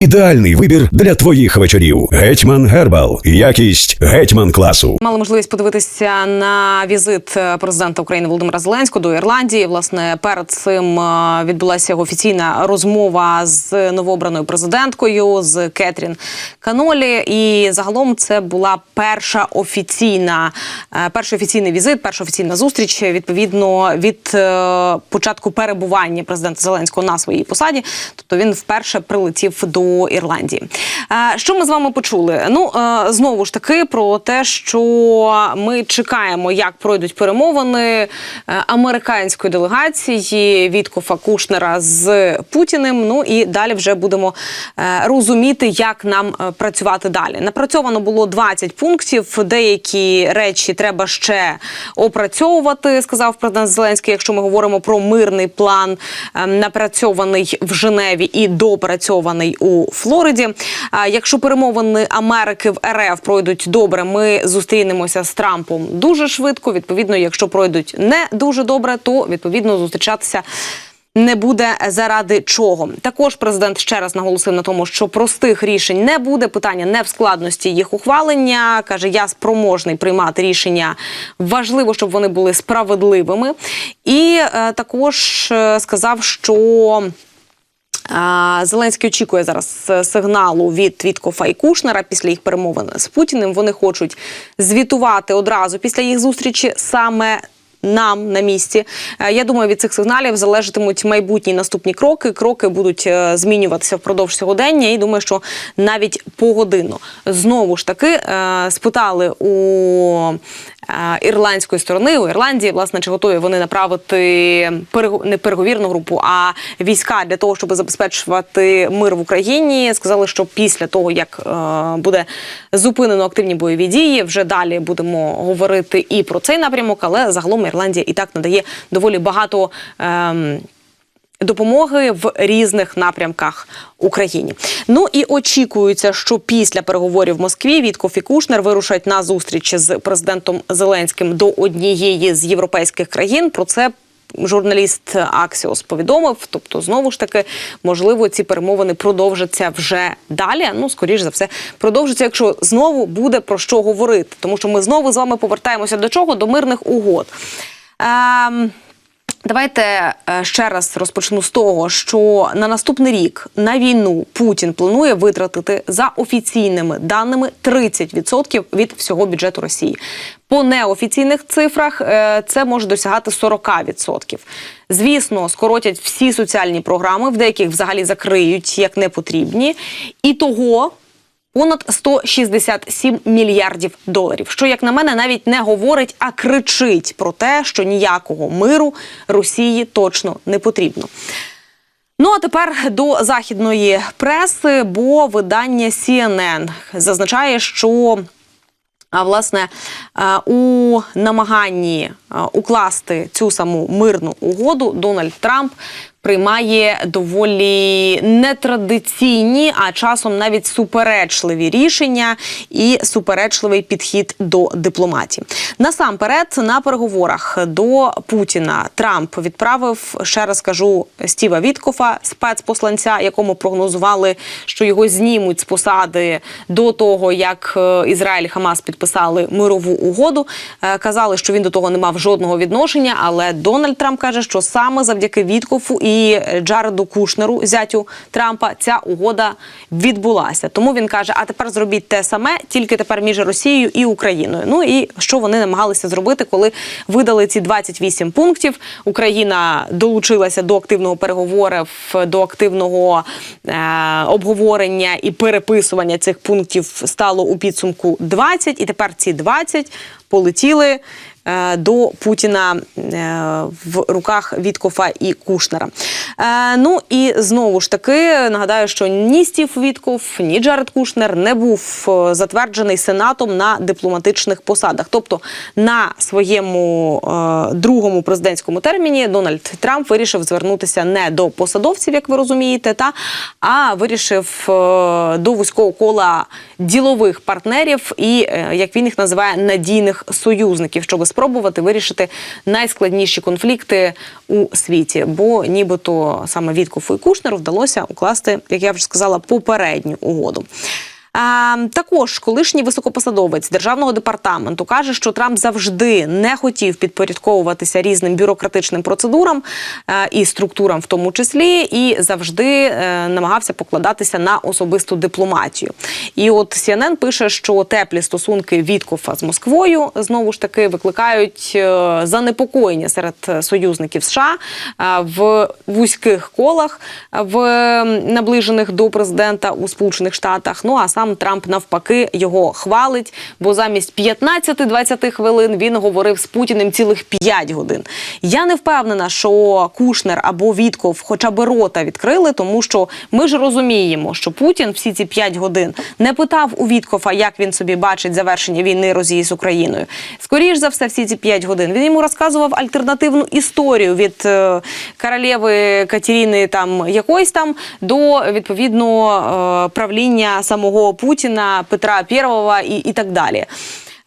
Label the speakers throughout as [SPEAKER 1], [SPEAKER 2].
[SPEAKER 1] Ідеальний вибір для твоїх вечорів. Гетьман Гербал. Якість гетьман класу.
[SPEAKER 2] Мали можливість подивитися на візит президента України Володимира Зеленського до Ірландії. Власне, перед цим е, відбулася його офіційна розмова з новообраною президенткою з Кетрін Канолі. І загалом це була перша офіційна, е, перший офіційний візит, перша офіційна зустріч відповідно від е, початку перебування президента Зеленського на своїй посаді. Тобто він вперше прилетів до Ірландії. Е, Що ми з вами почули? Ну е, знову ж таки про те, що ми чекаємо, як пройдуть перемовини е, американської делегації Віткофа Кушнера з Путіним. Ну і далі вже будемо розуміти, як нам працювати далі. Напрацьовано було 20 пунктів. Деякі речі треба ще опрацьовувати, сказав президент Зеленський. Якщо ми говоримо про мирний план, е, напрацьований в Женеві і допрацьований у Флориді. Якщо перемовини Америки в РФ пройдуть добре, ми зустрінемося з Трампом дуже швидко. Відповідно, якщо пройдуть не дуже добре, то відповідно зустрічатися. Не буде заради чого. Також президент ще раз наголосив на тому, що простих рішень не буде. Питання не в складності їх ухвалення. каже, я спроможний приймати рішення. Важливо, щоб вони були справедливими. І е, також е, сказав, що. Зеленський очікує зараз е, сигналу від Твіткофа і Кушнера після їх перемовин з Путіним. Вони хочуть звітувати одразу після їх зустрічі саме. Нам на місці. Е, Я думаю, від цих сигналів залежатимуть майбутні наступні кроки. Кроки будуть е, змінюватися впродовж сьогодення. І думаю, що навіть погодинно знову ж таки е, спитали у ірландської сторони у Ірландії, власне, чи готові вони направити не переговірну групу, а війська для того, щоб забезпечувати мир в Україні. Сказали, що після того як буде зупинено активні бойові дії, вже далі будемо говорити і про цей напрямок, але загалом Ірландія і так надає доволі багато. ем, допомоги в різних напрямках Україні. Ну і очікується, що після переговорів в Москві Віткоф і Кушнер вирушать на зустріч з президентом Зеленським до однієї з європейських країн. Про це журналіст Аксіос повідомив. Тобто, знову ж таки, можливо, ці перемовини продовжаться вже далі. Ну, скоріш за все, продовжаться, якщо знову буде про що говорити, тому що ми знову з вами повертаємося до чого? До мирних угод. Ем, Давайте е, ще раз розпочну з того, що на наступний рік на війну Путін планує витратити за офіційними даними 30% від всього бюджету Росії. По неофіційних цифрах е, це може досягати 40%. Звісно, скоротять всі соціальні програми, в деяких взагалі закриють як непотрібні. І того понад 167 мільярдів доларів. Що, як на мене, навіть не говорить, а кричить про те, що ніякого миру Росії точно не потрібно. Ну а тепер до західної преси, бо видання CNN зазначає, що а власне у намаганні укласти цю саму мирну угоду Дональд Трамп приймає доволі нетрадиційні, а часом навіть суперечливі рішення і суперечливий підхід до дипломатії. Насамперед, на переговорах до Путіна Трамп відправив ще раз кажу Стіва Віткофа, спецпосланця, якому прогнозували, що його знімуть з посади до того, як е, Ізраїль і Хамас підписали мирову угоду. Е, Казали, що він до того не мав жодного відношення. Але Дональд Трамп каже, що саме завдяки Віткофу і Джареду Кушнеру, зятю Трампа, ця угода відбулася. Тому він каже: а тепер зробіть те саме, тільки тепер між Росією і Україною. Ну і що вони намагалися зробити, коли видали ці 28 пунктів. Україна долучилася до активного переговорів, до активного е, обговорення і переписування цих пунктів стало у підсумку 20, і тепер ці 20 полетіли до Путіна е, в руках Віткофа і Кушнера. Е, Ну і знову ж таки нагадаю, що ні Стів Вітков, ні Джаред Кушнер не був е, затверджений сенатом на дипломатичних посадах. Тобто на своєму е, другому президентському терміні Дональд Трамп вирішив звернутися не до посадовців, як ви розумієте, та а вирішив е, до вузького кола ділових партнерів і, е, як він їх називає, надійних союзників, щоб спробувати вирішити найскладніші конфлікти у світі. Бо нібито саме Віткофу і Кушнеру вдалося укласти, як я вже сказала, попередню угоду. Також колишній високопосадовець державного департаменту каже, що Трамп завжди не хотів підпорядковуватися різним бюрократичним процедурам е, і структурам, в тому числі, і завжди е, намагався покладатися на особисту дипломатію. І от CNN пише, що теплі стосунки Віткофа з Москвою знову ж таки викликають е, занепокоєння серед союзників США в вузьких колах в наближених до президента у Сполучених Штатах. Ну а сам Трамп навпаки його хвалить, бо замість 15-20 хвилин він говорив з Путіним цілих 5 годин. Я не впевнена, що Кушнер або Вітков хоча б рота відкрили, тому що ми ж розуміємо, що Путін всі ці 5 годин не питав у Віткофа, як він собі бачить завершення війни Росії з Україною. Скоріш за все, всі ці 5 годин він йому розказував альтернативну історію від е, королеви Катерини там якоїсь там до відповідно е, правління самого Путіна, Петра Первого і, і так далі.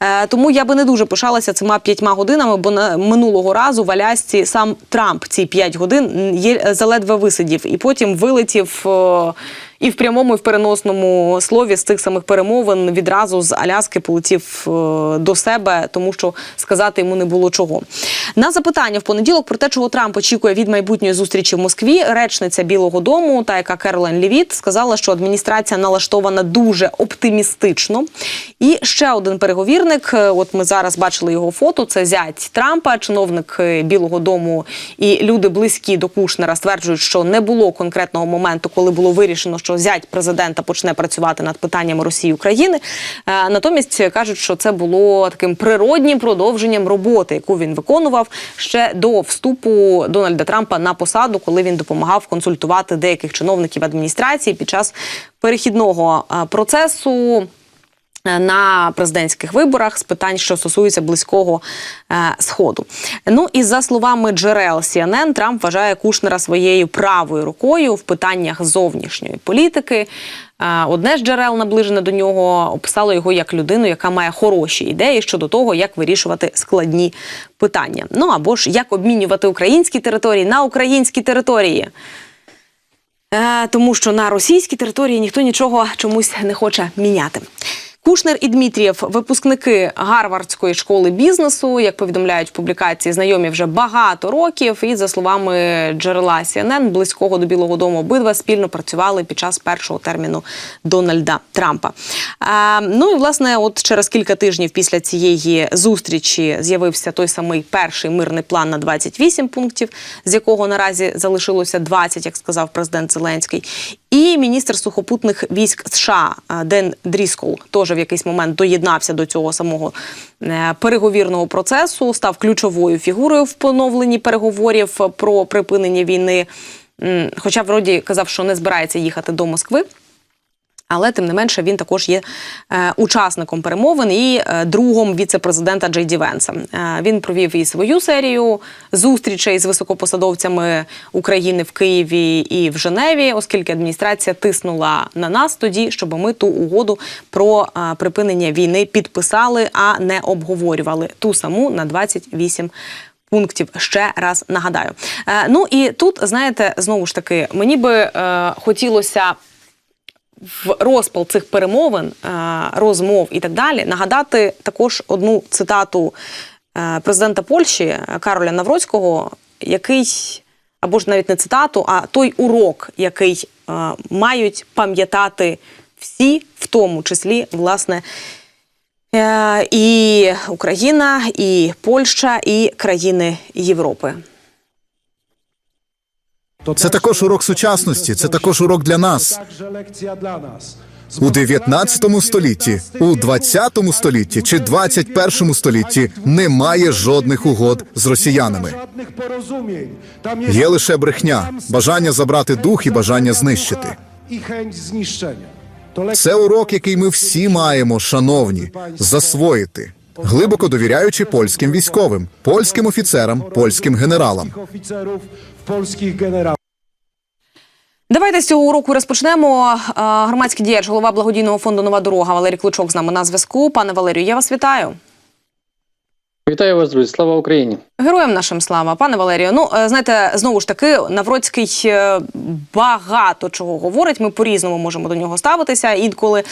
[SPEAKER 2] Е, Тому я би не дуже пишалася цими п'ятьма годинами, бо на минулого разу в Алясці сам Трамп ці п'ять годин є заледве висидів і потім вилетів. І в прямому, і в переносному слові з цих самих перемовин відразу з Аляски полетів е, до себе, тому що сказати йому не було чого. На запитання в понеділок про те, чого Трамп очікує від майбутньої зустрічі в Москві, речниця Білого Дому, та яка Керолайн Лівіт, сказала, що адміністрація налаштована дуже оптимістично. І ще один переговірник. е, От ми зараз бачили його фото. Це зять Трампа, чиновник е, Білого Дому і люди близькі до Кушнера стверджують, що не було конкретного моменту, коли було вирішено, що зять президента почне працювати над питаннями Росії України. Е, Натомість кажуть, що це було таким природнім продовженням роботи, яку він виконував ще до вступу Дональда Трампа на посаду, коли він допомагав консультувати деяких чиновників адміністрації під час перехідного е, процесу на президентських виборах з питань, що стосуються близького е, сходу. Ну і за словами джерел CNN, Трамп вважає Кушнера своєю правою рукою в питаннях зовнішньої політики. Е, Одне з джерел, наближене до нього, описало його як людину, яка має хороші ідеї щодо того, як вирішувати складні питання. Ну або ж як обмінювати українські території на українські території. Е, тому що на російській території ніхто нічого чомусь не хоче міняти. Кушнер і Дмитрієв, випускники Гарвардської школи бізнесу, як повідомляють в публікації, знайомі вже багато років. І за словами джерела CNN, близького до Білого Дому, обидва спільно працювали під час першого терміну Дональда Трампа. А, ну і власне, от через кілька тижнів після цієї зустрічі з'явився той самий перший мирний план на 28 пунктів, з якого наразі залишилося 20, як сказав президент Зеленський. І міністр сухопутних військ США Ден Дріскол теж в якийсь момент доєднався до цього самого е, переговірного процесу, став ключовою фігурою в поновленні переговорів про припинення війни. Хоча вроді казав, що не збирається їхати до Москви. Але тим не менше він також є е, учасником перемовин і е, другом віце-президента Джей Ді Венса. Е, він провів і свою серію зустрічей з високопосадовцями України в Києві і в Женеві, оскільки адміністрація тиснула на нас тоді, щоб ми ту угоду про е, припинення війни підписали, а не обговорювали ту саму на 28 Пунктів ще раз нагадаю. Е, ну і тут знаєте, знову ж таки, мені би е, хотілося в розпал цих перемовин, е, розмов і так далі нагадати також одну цитату е, президента Польщі е, Кароля Навроцького, який або ж навіть не цитату, а той урок, який мають пам'ятати всі, в тому числі власне. І Україна, і Польща, і країни Європи.
[SPEAKER 3] Це також урок сучасності, це також урок для нас. У 19 столітті, у 20 столітті чи 21 столітті немає жодних угод з росіянами. Є лише брехня, бажання забрати дух і бажання знищити. Це урок, який ми всі маємо, шановні, засвоїти, глибоко довіряючи польським військовим, польським офіцерам, польським генералам.
[SPEAKER 2] Давайте з цього уроку розпочнемо. Громадський діяч, голова благодійного фонду Нова дорога Валерій Клучок з нами на зв'язку. Пане Валерію, я вас вітаю.
[SPEAKER 4] Вітаю вас, друзі. Слава Україні!
[SPEAKER 2] Героям нашим слава, пане Валерію. Ну е, знаєте, знову ж таки, Навроцький е, багато чого говорить. Ми по-різному можемо до нього ставитися інколи.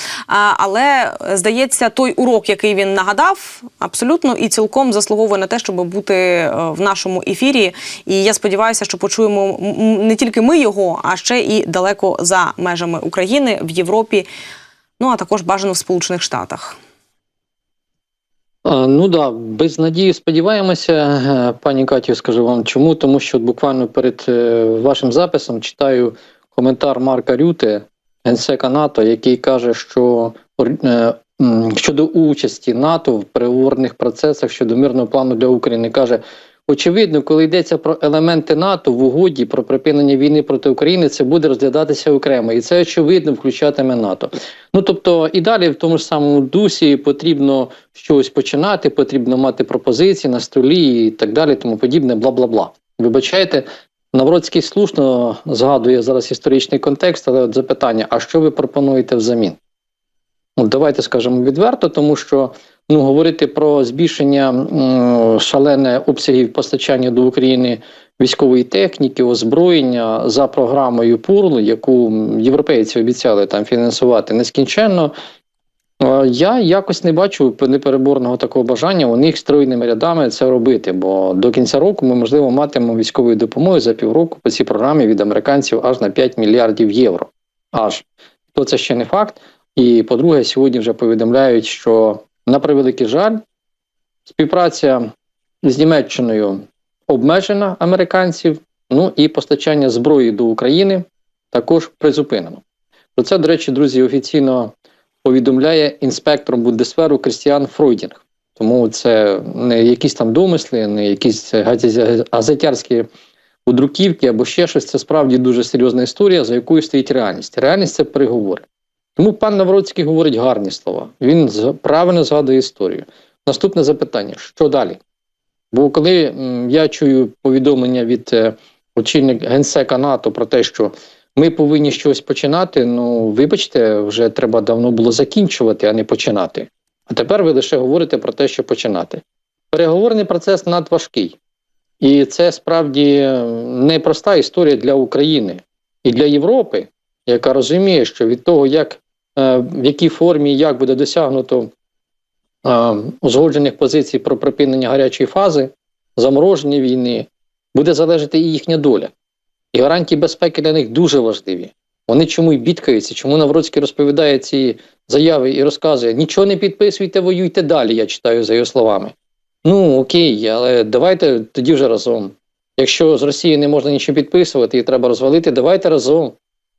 [SPEAKER 2] Але е, здається, той урок, який він нагадав, абсолютно і цілком заслуговує на те, щоб бути в нашому ефірі. І я сподіваюся, що почуємо не тільки ми його, а ще і далеко за межами України в Європі. Ну а також бажано в Сполучених Штатах.
[SPEAKER 4] Ну да, без надії сподіваємося, Е, пані Катю, скажу вам чому. Тому що буквально перед е, вашим записом читаю коментар Марка Рюте, генсека НАТО, який каже, що е, щодо участі НАТО в переговорних процесах щодо мирного плану для України, каже. Очевидно, коли йдеться про елементи НАТО в угоді про припинення війни проти України, це буде розглядатися окремо, і це очевидно включатиме НАТО. Ну тобто, і далі в тому ж самому дусі потрібно щось починати, потрібно мати пропозиції на столі і так далі, тому подібне, бла бла бла. Вибачайте, Навроцький слушно згадує зараз історичний контекст, але от запитання: а що ви пропонуєте взамін? От давайте скажемо відверто, тому що ну говорити про збільшення шалене обсягів постачання до України військової техніки, озброєння за програмою ПУРЛ, яку європейці обіцяли там фінансувати нескінченно. Е, Я якось не бачу непереборного такого бажання у них стройними рядами це робити. Бо до кінця року ми можливо матимемо військової допомоги за півроку по цій програмі від американців аж на 5 мільярдів євро. Аж то це ще не факт. І по-друге, сьогодні вже повідомляють, що на превеликий жаль, співпраця з Німеччиною обмежена американців. Ну і постачання зброї до України також призупинено. Про це, до речі, друзі, офіційно повідомляє інспектор Бундесверу Крістіан Фройдінг. Тому це не якісь там домисли, не якісь газетярські удруківки або ще щось. Це справді дуже серйозна історія, за якою стоїть реальність. Реальність це переговори. Тому пан Навроцький говорить гарні слова. Він правильно згадує історію. Наступне запитання: що далі? Бо коли я чую повідомлення від е, очільника генсека НАТО про те, що ми повинні щось починати. Ну, вибачте, вже треба давно було закінчувати, а не починати. А тепер ви лише говорите про те, що починати. Переговорний процес надважкий. І це справді непроста історія для України і для Європи, яка розуміє, що від того, як, в якій формі і як буде досягнуто е, узгоджених позицій про припинення гарячої фази, замороження війни, буде залежати і їхня доля. І гарантії безпеки для них дуже важливі. Вони чому й бідкаються, чому Навроцький розповідає ці заяви і розказує: нічого не підписуйте, воюйте далі. Я читаю за його словами. Ну окей, але давайте тоді вже разом. Якщо з Росії не можна нічого підписувати і треба розвалити, давайте разом.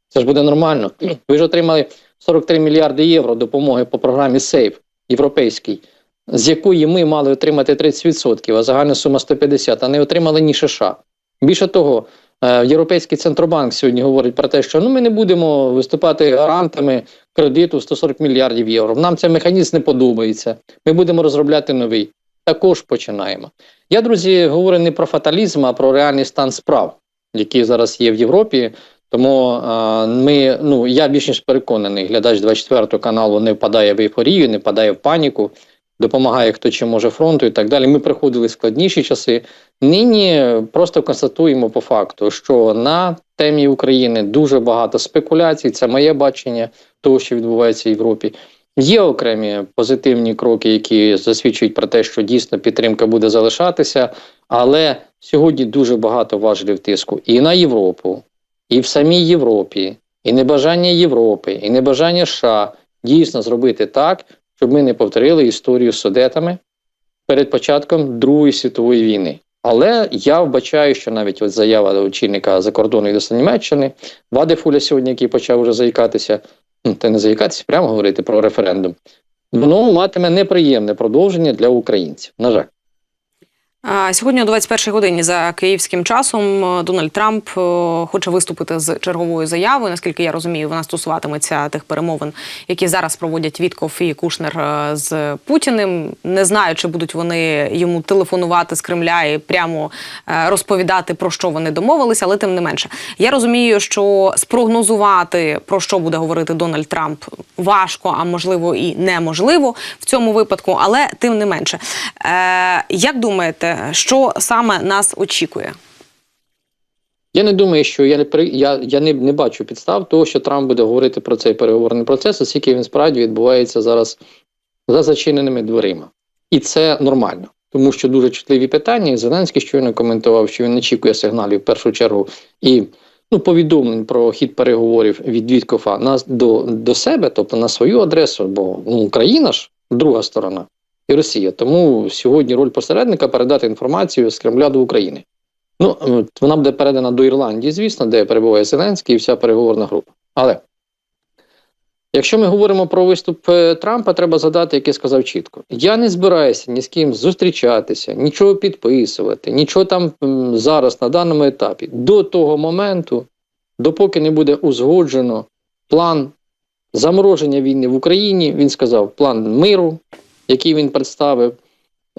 [SPEAKER 4] Це ж буде нормально. Ви ж отримали 43 мільярди євро допомоги по програмі СЕЙФ європейській, з якої ми мали отримати 30%, а загальна сума 150, а не отримали ні США. Більше того, Е, Європейський центробанк сьогодні говорить про те, що ну ми не будемо виступати гарантами кредиту 140 мільярдів євро. Нам цей механізм не подобається. Ми будемо розробляти новий. Також починаємо. Я, друзі, говорю не про фаталізм, а про реальний стан справ, який зараз є в Європі. Тому ми, ну я більш ніж переконаний, глядач 24 каналу не впадає в ейфорію, не впадає в паніку, допомагає хто чим може фронту і так далі. Ми приходили складніші часи. Нині просто констатуємо по факту, що на темі України дуже багато спекуляцій. Це моє бачення того, що відбувається в Європі. Є окремі позитивні кроки, які засвідчують про те, що дійсно підтримка буде залишатися, але сьогодні дуже багато важелів тиску і на Європу, і в самій Європі, і небажання Європи, і небажання США дійсно зробити так, щоб ми не повторили історію з судетами перед початком Другої світової війни. Але я вбачаю, що навіть от заява очільника закордонної до Німеччини, Вадефуля сьогодні, який почав вже заїкатися, ну, та не заїкатися, прямо говорити про референдум, воно матиме неприємне продовження для українців. На жаль.
[SPEAKER 2] Сьогодні о 21 годині за київським часом е, Дональд Трамп е, хоче виступити з черговою заявою. Наскільки я розумію, вона стосуватиметься тих перемовин, які зараз проводять Вітков і Кушнер е, з Путіним. Не знаю, чи будуть вони йому телефонувати з Кремля і прямо розповідати про що вони домовилися, але тим не менше. Я розумію, що спрогнозувати про що буде говорити Дональд Трамп важко, а можливо і неможливо в цьому випадку, але тим не менше. Як думаєте, що саме нас очікує?
[SPEAKER 4] Я не думаю, що я не я, я не, не бачу підстав того, що Трамп буде говорити про цей переговорний процес, оскільки він справді відбувається зараз за зачиненими дверима. І це нормально, тому що дуже чутливі питання. Зеленський щойно коментував, що він очікує сигналів в першу чергу і ну, повідомлень про хід переговорів від Віткофа на до, до себе, тобто на свою адресу, бо ну, Україна ж друга сторона і Росія. Тому сьогодні роль посередника передати інформацію з Кремля до України. Ну, вона буде передана до Ірландії, звісно, де перебуває Зеленський і вся переговорна група. Але якщо ми говоримо про виступ е, Трампа, треба згадати, як я сказав чітко: я не збираюся ні з ким зустрічатися, нічого підписувати, нічого там зараз на даному етапі. До того моменту, допоки не буде узгоджено план замороження війни в Україні, він сказав план миру, який він представив.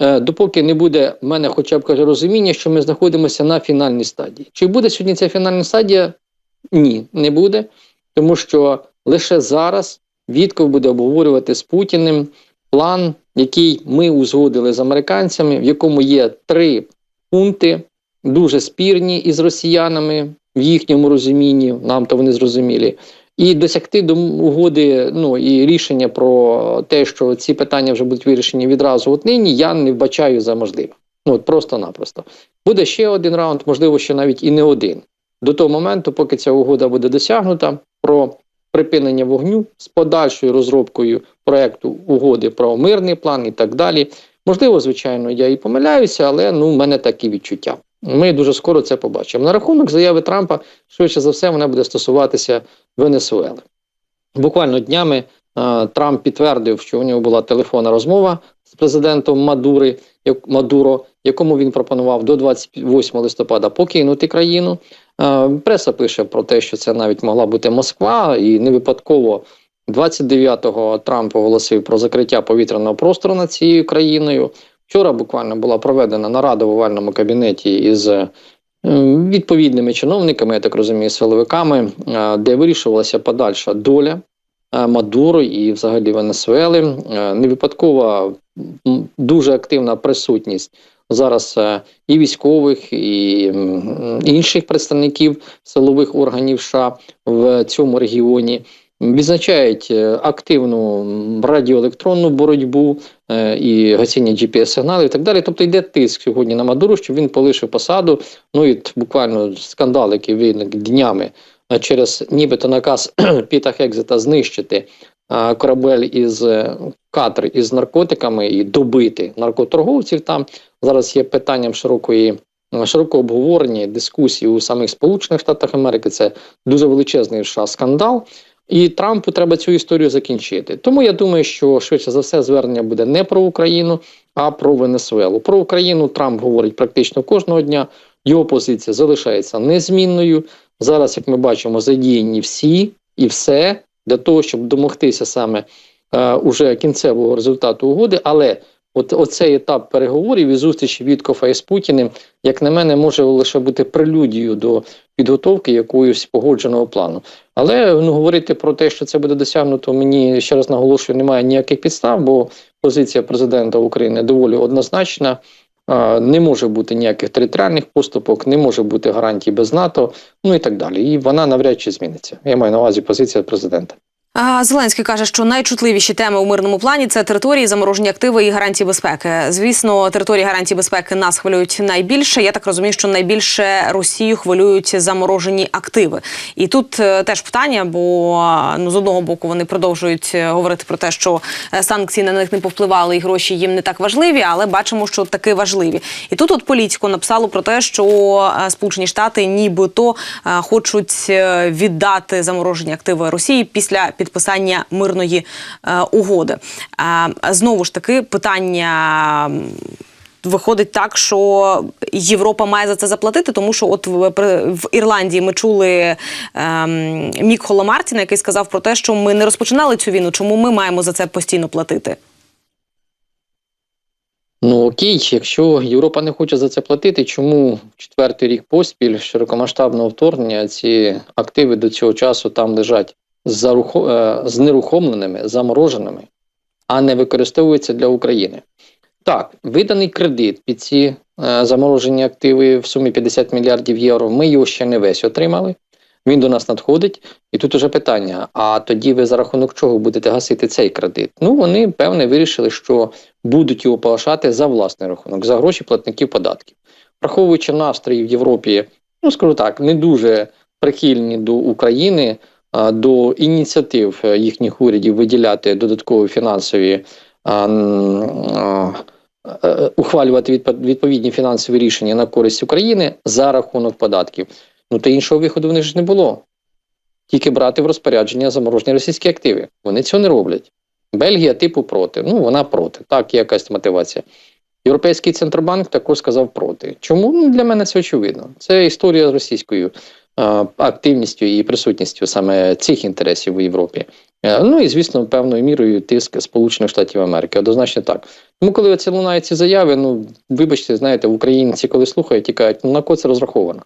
[SPEAKER 4] Е, допоки не буде в мене хоча б каже розуміння, що ми знаходимося на фінальній стадії. Чи буде сьогодні ця фінальна стадія? Ні, не буде, тому що лише зараз Вітков буде обговорювати з Путіним план, який ми узгодили з американцями, в якому є три пункти, дуже спірні із росіянами в їхньому розумінні, нам то вони зрозумілі. І досягти до угоди, ну і рішення про те, що ці питання вже будуть вирішені відразу от нині, я не вбачаю за можливе. Ну от просто-напросто. Буде ще один раунд, можливо, ще навіть і не один. До того моменту, поки ця угода буде досягнута про припинення вогню з подальшою розробкою проекту угоди про мирний план і так далі. Можливо, звичайно, я і помиляюся, але ну, в мене такі відчуття. Ми дуже скоро це побачимо. На рахунок заяви Трампа, швидше за все, вона буде стосуватися Венесуели. Буквально днями е, Трамп підтвердив, що у нього була телефонна розмова з президентом Мадури, як, Мадуро, якому він пропонував до 28 листопада покинути країну. Е, преса пише про те, що це навіть могла бути Москва, і не випадково 29-го Трамп оголосив про закриття повітряного простору над цією країною. Вчора буквально була проведена нарада в овальному кабінеті із е, відповідними чиновниками, я так розумію, силовиками, е, де вирішувалася подальша доля е, Мадуро і взагалі Венесуели. Не випадкова дуже активна присутність зараз і військових, і інших представників силових органів США в цьому регіоні. Відзначають е, активну радіоелектронну боротьбу е, і гасіння GPS-сигналів і так далі. Тобто йде тиск сьогодні на Мадуру, щоб він полишив посаду. Ну і буквально скандал, який виник днями е, через нібито наказ Піта Хекзета знищити корабель із катер із наркотиками і добити наркоторговців. Там зараз є питанням широкої. Широко обговорення, дискусії у самих Сполучених Штатах Америки це дуже величезний США скандал. І Трампу треба цю історію закінчити. Тому я думаю, що швидше за все звернення буде не про Україну, а про Венесуелу. Про Україну Трамп говорить практично кожного дня. Його позиція залишається незмінною. Зараз, як ми бачимо, задіяні всі і все для того, щоб домогтися саме е, уже кінцевого результату угоди. Але от оцей етап переговорів і зустрічі Віткофа із Путіним, як на мене, може лише бути прелюдією до підготовки якоїсь погодженого плану. Але ну, говорити про те, що це буде досягнуто, мені ще раз наголошую, немає ніяких підстав, бо позиція президента України доволі однозначна. Не може бути ніяких територіальних поступок, не може бути гарантій без НАТО, ну і так далі. І вона навряд чи зміниться. Я маю на увазі позиція президента.
[SPEAKER 2] Зеленський каже, що найчутливіші теми у мирному плані це території, заморожені активи і гарантії безпеки. Звісно, території гарантії безпеки нас хвилюють найбільше. Я так розумію, що найбільше Росію хвилюють заморожені активи. І тут е, теж питання, бо ну з одного боку вони продовжують е, говорити про те, що е, санкції на них не повпливали, і гроші їм не так важливі, але бачимо, що таки важливі. І тут от політико написало про те, що е, Сполучені Штати нібито е, хочуть е, віддати заморожені активи Росії після підписання мирної е, угоди. Знову ж таки, питання. виходить так, що Європа має за це заплатити, тому що от в, в Ірландії ми чули ем, Мікхола Мартіна, який сказав про те, що ми не розпочинали цю війну, чому ми маємо за це постійно платити.
[SPEAKER 4] Ну окей, якщо Європа не хоче за це платити, чому четвертий рік поспіль широкомасштабного вторгнення ці активи до цього часу там лежать знерухомленими, замороженими, а не використовуються для України? Так, виданий кредит під ці е, заморожені активи в сумі 50 мільярдів євро. Ми його ще не весь отримали. Він до нас надходить, і тут уже питання: а тоді ви за рахунок чого будете гасити цей кредит? Ну вони певне вирішили, що будуть його погашати за власний рахунок, за гроші платників податків. Враховуючи настрої в Європі, ну скажу так, не дуже прихильні до України, до ініціатив е, їхніх урядів виділяти додаткові фінансові. е, Ухвалювати відповідні фінансові рішення на користь України за рахунок податків. Ну то іншого виходу в них ж не було. Тільки брати в розпорядження заморожені російські активи. Вони цього не роблять. Бельгія, типу, проти. Ну, вона проти. Так, є якась мотивація. Європейський центробанк також сказав проти. Чому? Ну, для мене це очевидно. Це історія з російською активністю і присутністю саме цих інтересів у Європі. Е, ну і, звісно, певною мірою тиск Сполучених Штатів Америки. Однозначно так. Тому, коли оці лунають ці заяви, ну вибачте, знаєте, українці, коли слухають, тікають, ну на кого це розраховано?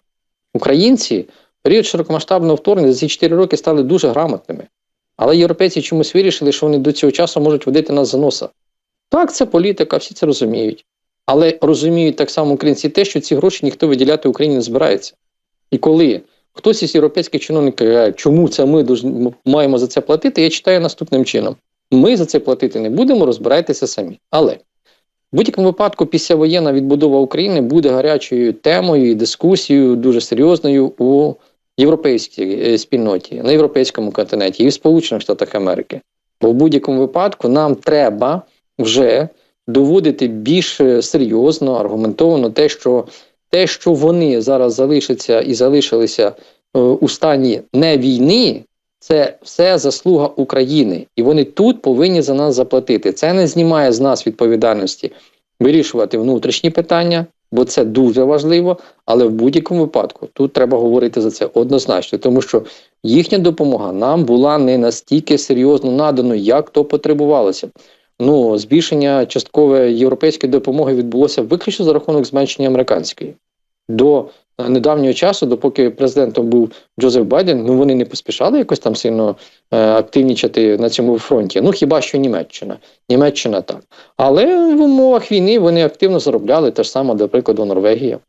[SPEAKER 4] Українці період широкомасштабного вторгнення за ці 4 роки стали дуже грамотними. Але європейці чомусь вирішили, що вони до цього часу можуть водити нас за носа. Так, це політика, всі це розуміють. Але розуміють так само українці те, що ці гроші ніхто виділяти Україні не збирається. І коли хтось із європейських чиновників каже, чому це ми маємо за це платити, я читаю наступним чином: ми за це платити не будемо, розбирайтеся самі. Але в будь-якому випадку післявоєнна відбудова України буде гарячою темою і дискусією дуже серйозною у європейській е, спільноті, на європейському континенті і в Сполучених Штатах Америки. Бо в будь-якому випадку нам треба вже доводити більш е, серйозно, аргументовано те, що те, що вони зараз залишаться і залишилися е, у стані не війни, це все заслуга України, і вони тут повинні за нас заплатити. Це не знімає з нас відповідальності вирішувати внутрішні питання, бо це дуже важливо. Але в будь-якому випадку тут треба говорити за це однозначно, тому що їхня допомога нам була не настільки серйозно надано, як то потребувалося. Ну, збільшення часткової європейської допомоги відбулося виключно за рахунок зменшення американської. До е, недавнього часу, допоки президентом був Джозеф Байден, ну вони не поспішали якось там сильно е, активнічати на цьому фронті. Ну хіба що Німеччина. Німеччина так. Але в умовах війни вони активно заробляли те ж саме, до прикладу, Норвегія.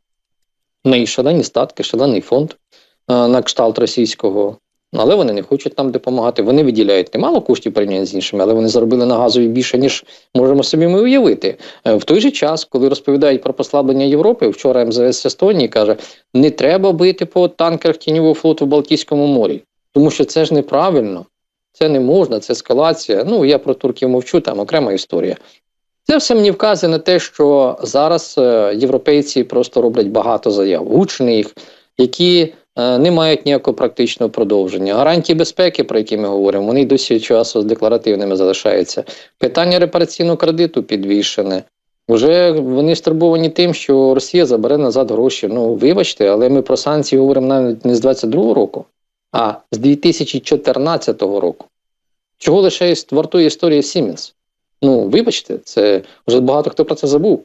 [SPEAKER 4] Неї шалені статки, шалений фонд е, на кшталт російського. Але вони не хочуть нам допомагати. Вони виділяють немало коштів порівняно з іншими, але вони заробили на газові більше, ніж можемо собі ми уявити. Е, В той же час, коли розповідають про послаблення Європи, вчора МЗС Естонії каже: не треба бити по танкерах тіньового флоту в Балтійському морі, тому що це ж неправильно, це не можна, це ескалація. Ну я про турків мовчу, там окрема історія. Це все мені вказує на те, що зараз е, європейці просто роблять багато заяв, гучних, які не мають ніякого практичного продовження. Гарантії безпеки, про які ми говоримо, вони досі часу декларативними залишаються. Питання репараційного кредиту підвішене. Уже вони стурбовані тим, що Росія забере назад гроші. Ну, вибачте, але ми про санкції говоримо навіть не з 22-го року, а з 2014 року. Чого лише вартує історія Siemens? Ну, вибачте, це вже багато хто про це забув.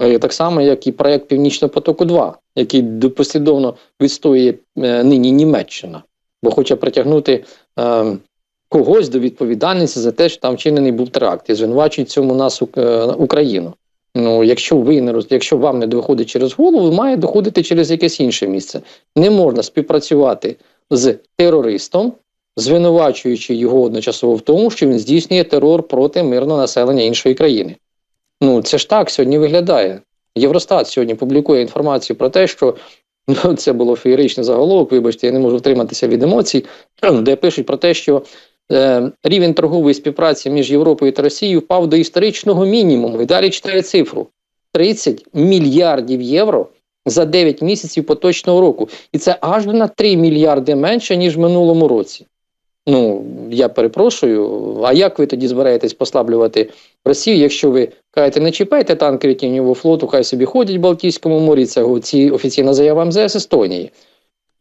[SPEAKER 4] Е, Так само, як і проект Північного потоку 2, який послідовно відстоює е, нині Німеччина, бо хоче притягнути е, когось до відповідальності за те, що там вчинений був теракт, і звинувачують цьому нас Україну. Ну, якщо ви не роз- якщо вам не доходить через голову, має доходити через якесь інше місце. Не можна співпрацювати з терористом, звинувачуючи його одночасово в тому, що він здійснює терор проти мирного населення іншої країни. Ну це ж так сьогодні виглядає. Євростат сьогодні публікує інформацію про те, що ну, це було феєричний заголовок. Вибачте, я не можу втриматися від емоцій, де пишуть про те, що е, рівень торгової співпраці між Європою та Росією впав до історичного мінімуму. І далі читає цифру: 30 мільярдів євро за 9 місяців поточного року. І це аж на 3 мільярди менше, ніж в минулому році. Ну, я перепрошую, а як ви тоді збираєтесь послаблювати Росію, якщо ви Кажете, не чіпайте танкери тіньового флоту, хай собі ходять в Балтійському морі. Це ці офіційна заява МЗС Естонії.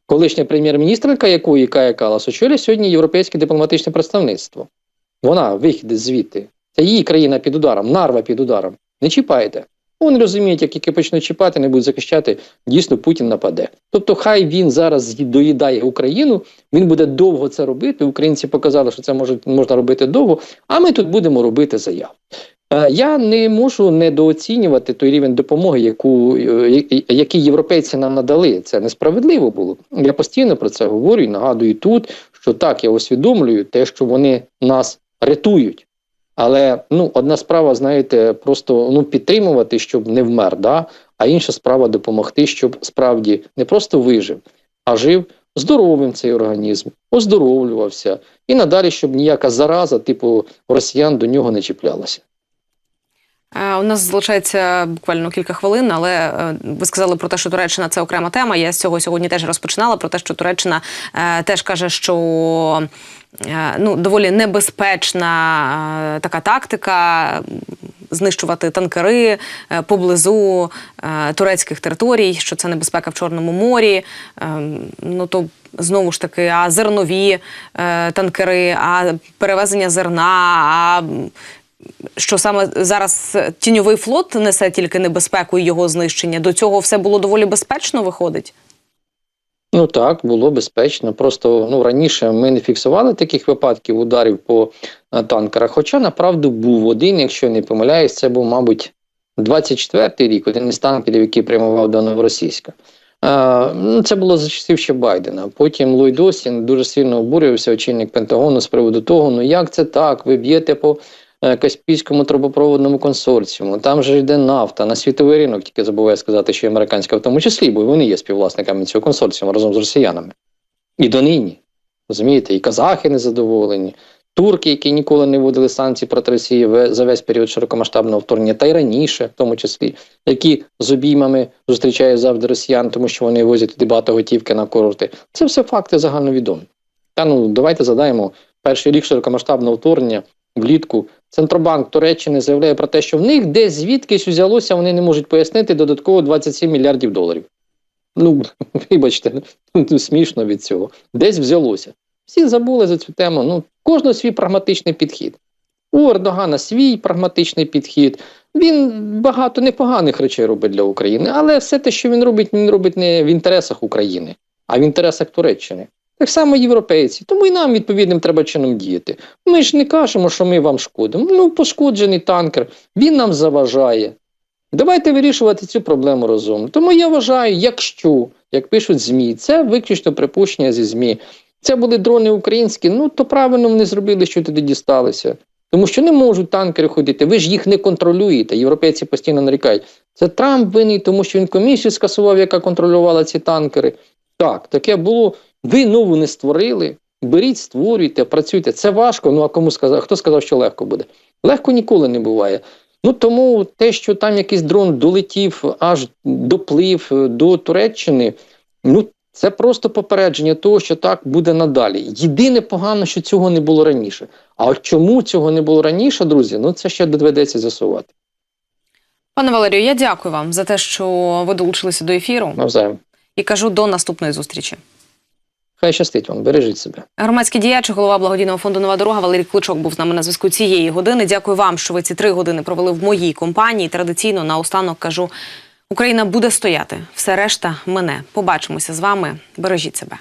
[SPEAKER 4] Колишня прем'єр-міністрка, якої Кая Калас очолює сьогодні європейське дипломатичне представництво. Вона вихід звідти. Це її країна під ударом, нарва під ударом. Не чіпайте. Вони розуміють, як тільки почнуть чіпати, не будуть захищати, дійсно Путін нападе. Тобто, хай він зараз доїдає Україну, він буде довго це робити. Українці показали, що це може, можна робити довго, а ми тут будемо робити заяву. Е, Я не можу недооцінювати той рівень допомоги, яку, е, який європейці нам надали. Це несправедливо було. Я постійно про це говорю і нагадую тут, що так, я усвідомлюю те, що вони нас рятують. Але ну, одна справа, знаєте, просто ну, підтримувати, щоб не вмер, да? а інша справа допомогти, щоб справді не просто вижив, а жив здоровим цей організм, оздоровлювався, і надалі, щоб ніяка зараза, типу росіян, до нього не чіплялася.
[SPEAKER 2] Е, У нас залишається буквально кілька хвилин, але е, ви сказали про те, що Туреччина це окрема тема. Я з цього сьогодні теж розпочинала про те, що Туреччина е, теж каже, що ну доволі небезпечна така тактика. Знищувати танкери поблизу турецьких територій, що це небезпека в Чорному морі. Ну то знову ж таки, а зернові танкери, а перевезення зерна, а що саме зараз тіньовий флот несе тільки небезпеку і його знищення. До цього все було доволі безпечно, виходить.
[SPEAKER 4] Ну так, було безпечно. Просто ну раніше ми не фіксували таких випадків ударів по е, танкерах. Хоча направду був один, якщо не помиляюсь, це був, мабуть, 24-й рік, один із танкерів, який прямував до Новоросійська. Е, ну, це було за часів ще Байдена. Потім Ллойд Остін дуже сильно обурювався, очільник Пентагону з приводу того, ну як це так? Ви б'єте по Каспійському трубопроводному консорціуму, там же йде нафта на світовий ринок, тільки забуваю сказати, що американська в тому числі, бо вони є співвласниками цього консорціуму разом з росіянами. І донині. Розумієте, і казахи незадоволені, турки, які ніколи не вводили санкції проти Росії за весь період широкомасштабного вторгнення, та й раніше, в тому числі, які з обіймами зустрічають завжди росіян, тому що вони возять туди багато готівки на курорти. Це все факти загальновідомі. Та ну давайте задаємо перший рік широкомасштабного вторгнення влітку. Центробанк Туреччини заявляє про те, що в них десь звідкись узялося, вони не можуть пояснити додатково 27 мільярдів доларів. Ну, вибачте, ну, смішно від цього. Десь взялося. Всі забули за цю тему. Ну, кожного свій прагматичний підхід. У Ердогана свій прагматичний підхід. Він багато непоганих речей робить для України, але все те, що він робить, він робить не в інтересах України, а в інтересах Туреччини. Так само європейці. Тому і нам відповідним треба чином діяти. Ми ж не кажемо, що ми вам шкодимо. Ну, пошкоджений танкер, він нам заважає. Давайте вирішувати цю проблему разом. Тому я вважаю, якщо, як пишуть ЗМІ, це виключно припущення зі ЗМІ. Це були дрони українські, ну то правильно вони зробили, що туди дісталися. Тому що не можуть танкери ходити. Ви ж їх не контролюєте. Європейці постійно нарікають. Це Трамп винний, тому що він комісію скасував, яка контролювала ці танкери. Так, таке було. Ви нову не створили. Беріть, створюйте, працюйте. Це важко. Ну а кому сказав? Хто сказав, що легко буде? Легко ніколи не буває. Ну тому те, що там якийсь дрон долетів, аж доплив до Туреччини, ну це просто попередження того, що так буде надалі. Єдине погано, що цього не було раніше. А от чому цього не було раніше, друзі? Ну це ще доведеться з'ясувати.
[SPEAKER 2] Пане Валерію, я дякую вам за те, що ви долучилися до ефіру
[SPEAKER 4] Навзаєм.
[SPEAKER 2] і кажу до наступної зустрічі.
[SPEAKER 4] Хай щастить вам, бережіть себе.
[SPEAKER 2] Громадський діяч, голова благодійного фонду Нова дорога Валерій Кличок був з нами на зв'язку цієї години. Дякую вам, що ви ці три години провели в моїй компанії. Традиційно наостанок кажу: Україна буде стояти. Все решта мене. Побачимося з вами. Бережіть себе.